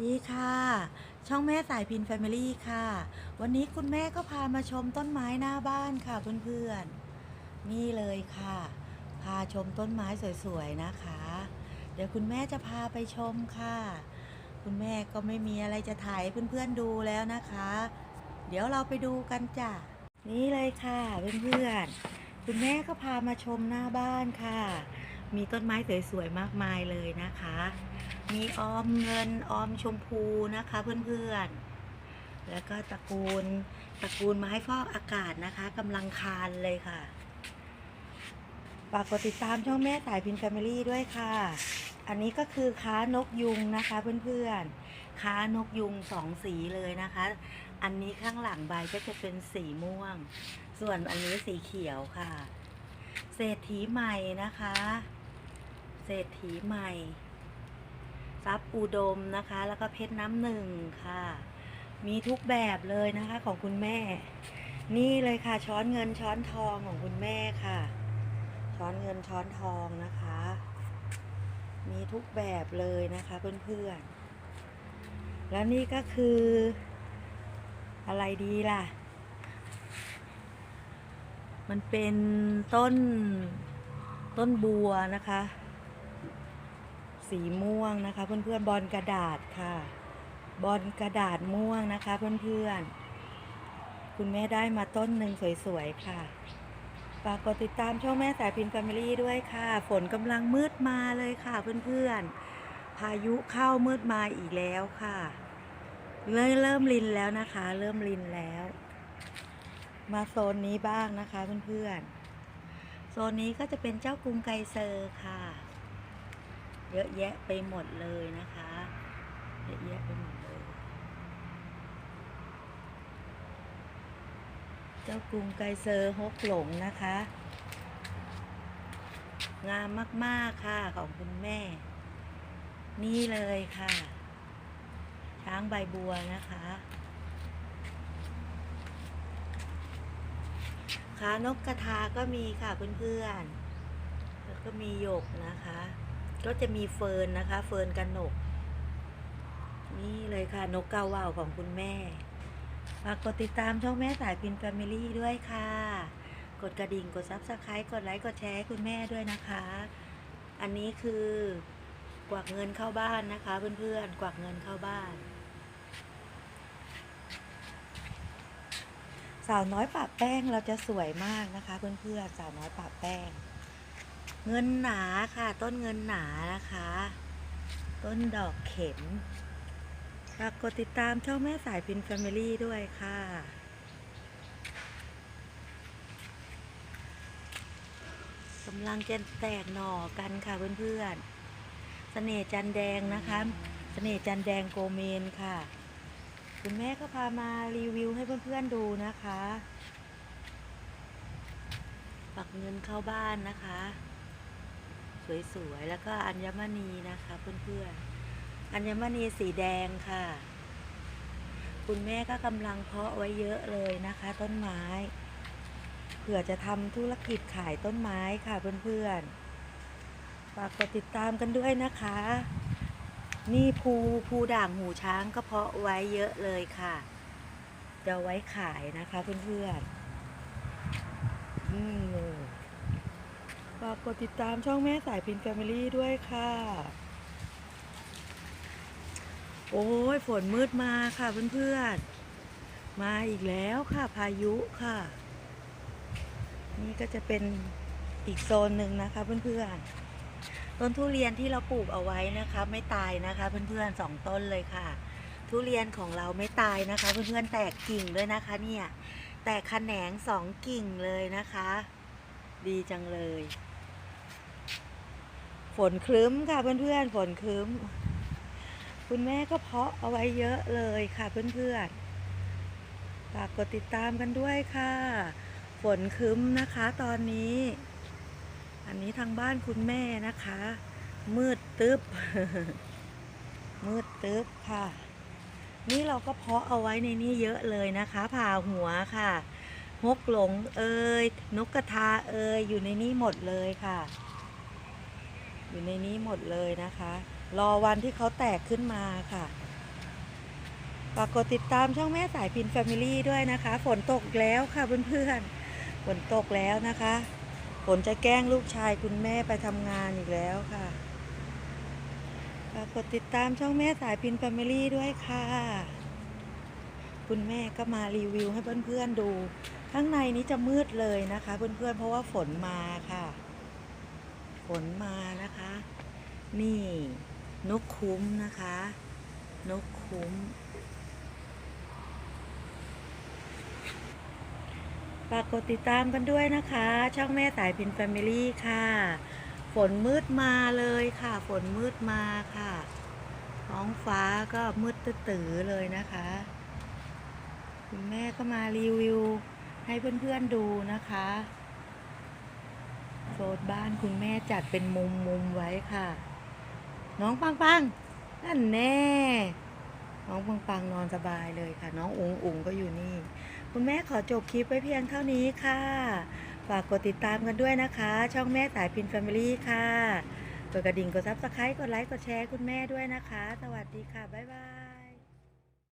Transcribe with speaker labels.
Speaker 1: ดีค่ะ ช่องแม่สายพินแฟมิลี่ค่ะ วันนี้คุณแม่ก็พามาชมต้นไม้หน้าบ้านค่ะเพื่อนๆ นี่เลยค่ะ พาชมต้นไม้สวยๆนะคะ เดี๋ยวคุณแม่จะพาไปชมค่ะ คุณแม่ก็ไม่มีอะไรจะถ่ายเพื่อนๆดูแล้วนะคะ เดี๋ยวเราไปดูกันจ้ะนี่เลยค่ะเพื่อนๆ คุณแม่ก็พามาชมหน้าบ้านค่ะ มีต้นไม้สวยๆมากมายเลยนะคะ มีออมเงินออมชมพูนะคะเพื่อนๆ แล้วก็ตระกูลตระกูลไม้ฟอกอากาศนะคะกำลังคานเลยค่ะฝากกดติดตามช่องแม่สายพินแฟมิลี่ด้วยค่ะ อันนี้ก็คือค้านกยุงนะคะเพื่อนๆ ค้านกยุงสองสีเลยนะคะ อันนี้ข้างหลังใบก็จะเป็นสีม่วง ส่วนอันนี้สีเขียวค่ะ เศรษฐีใหม่นะคะ เศรษฐีใหม่ ทรัพย์อุดมนะคะ แล้วก็เพชรน้ำหนึ่งค่ะ มีทุกแบบเลยนะคะของคุณแม่ นี่เลยค่ะช้อนเงินช้อนทองของคุณแม่ค่ะ ช้อนเงินช้อนทองนะคะ มีทุกแบบเลยนะคะเพื่อนๆ แล้วนี่ก็คือ อะไรดีล่ะ มันเป็นต้นต้นบัวนะคะ สีม่วงนะคะ เพื่อนๆบอลกระดาษค่ะ บอลกระดาษม่วงนะคะ เพื่อนๆ คุณแม่ได้มาต้นหนึ่งสวยๆค่ะฝากกดติดตามช่องแม่สายพินแฟมิลี่ด้วยค่ะ ฝนกำลังมืดมาเลยค่ะเพื่อนๆ พายุเข้ามืดมาอีกแล้วค่ะเริ่มเริ่มลินแล้วนะคะ เริ่มลินแล้ว มาโซนนี้บ้างนะคะเพื่อนๆ โซนนี้ก็จะเป็นเจ้ากรุงไกเซอร์ค่ะ เยอะแยะไปหมดเลยนะคะ เยอะแยะไปหมดเลย เจ้ากรุงไกเซอร์ฮกหลงนะคะ งามมาก ๆ ค่ะของคุณแม่ นี่เลยค่ะ ช้างใบบัวนะคะขานกกระทาก็มีค่ะเพื่อนๆ แล้วก็มีหยกนะคะ ก็จะมีเฟิร์นนะคะ เฟิร์นกันหนก นี่เลยค่ะนกกาว่าวของคุณแม่ฝากกดติดตามช่องแม่สายพินแฟมิลี่ด้วยค่ะ กดกระดิ่งกดซับสไครต์กดไลค์กดแชร์คุณแม่ด้วยนะคะ อันนี้คือกวักเงินเข้าบ้านนะคะ เพื่อนๆกวักเงินเข้าบ้าน สาวน้อยปะแป้งเราจะสวยมากนะคะ เพื่อนๆสาวน้อยปะแป้ง เงินหนาค่ะ ต้นเงินหนานะคะ ต้นดอกเข็มฝากกดติดตามช่องแม่สายพินแฟมิลี่ด้วยค่ะกำลังจะแตกหน่อกันค่ะเพื่อนๆเสน่ห์จันแดงนะคะเสน่ห์จันแดงโกเมนค่ะ คุณแม่ก็พามารีวิวให้เพื่อนๆดูนะคะ ปักเงินเข้าบ้านนะคะ สวยๆ แล้วก็อัญมณีนะคะเพื่อนๆ อัญมณีสีแดงค่ะ คุณแม่ก็กำลังเพาะไว้เยอะเลยนะคะ ต้นไม้ เผื่อจะทำธุรกิจขายต้นไม้ค่ะเพื่อนๆ ฝากกดติดตามกันด้วยนะคะ นี่ภูภูด่างหูช้างก็เพาะไว้เยอะเลยค่ะ จะไว้ขายนะคะเพื่อนๆ อืมากกดติดตามช่องแม่สายพินแฟมิลี่ด้วยค่ะ โอ้ยฝนมืดมาค่ะเพื่อนๆ มาอีกแล้วค่ะพายุค่ะ นี่ก็จะเป็นอีกโซนหนึ่งนะคะเพื่อนๆ ต้นทุเรียนที่เราปลูกเอาไว้นะคะ ไม่ตายนะคะเพื่อนๆสองต้นเลยค่ะ ทุเรียนของเราไม่ตายนะคะ เพื่อนๆแตกกิ่งด้วยนะคะเนี่ยแตกแขนงสองกิ่งเลยนะคะดีจังเลย ฝนครึ้มค่ะเพื่อนๆ ฝนครึ้ม คุณแม่ก็เพาะเอาไว้เยอะเลยค่ะเพื่อนๆ ฝากกดติดตามกันด้วยค่ะ ฝนครึ้มนะคะตอนนี้ อันนี้ทางบ้านคุณแม่นะคะ มืดตึ๊บ มืดตึ๊บค่ะ นี่เราก็เพาะเอาไว้ในนี้เยอะเลยนะคะ ผ่าหัวค่ะ ฮกหลงเอ่ยนกกระทาเอ่ยอยู่ในนี้หมดเลยค่ะ อยู่ในนี้หมดเลยนะคะ รอวันที่เขาแตกขึ้นมาค่ะฝากกดติดตามช่องแม่สายพินแฟมิลี่ด้วยนะคะ ฝนตกอีกแล้วค่ะเพื่อนๆ ฝนตกแล้วนะคะฝนจะแกล้งลูกชายคุณแม่ไปทำงานอีกแล้วค่ะฝากกดติดตามช่องแม่สายพินแฟมิลี่ด้วยค่ะ คุณแม่ก็มารีวิวให้เพื่อนๆดู ข้างในนี้จะมืดเลยนะคะ เพื่อนๆเพราะว่าฝนมาค่ะ ฝนมานะคะ นี่นกคุ้มนะคะ นกคุ้ม ฝากกดติดตามกันด้วยนะคะ ช่องแม่สายพินแฟมิลี่ค่ะ ฝนมืดมาเลยค่ะ ฝนมืดมาค่ะ ท้องฟ้าก็มืดตื้อเลยนะคะ คุณแม่ก็มารีวิวให้เพื่อนๆดูนะคะ โซนบ้านคุณแม่จัดเป็นมุมมุมไว้ค่ะ น้องปังปังนั่นแน่ น้องปังปังนอนสบายเลยค่ะ น้องอุ๋งอุ๋งก็อยู่นี่ คุณแม่ขอจบคลิปไว้เพียงเท่านี้ค่ะ ฝากกดติดตามกันด้วยนะคะ ช่องแม่สายพินแฟมิลี่ค่ะกดกระดิ่งกดซับสไครต์กดไลค์กดแชร์คุณแม่ด้วยนะคะ สวัสดีค่ะ บ๊ายบาย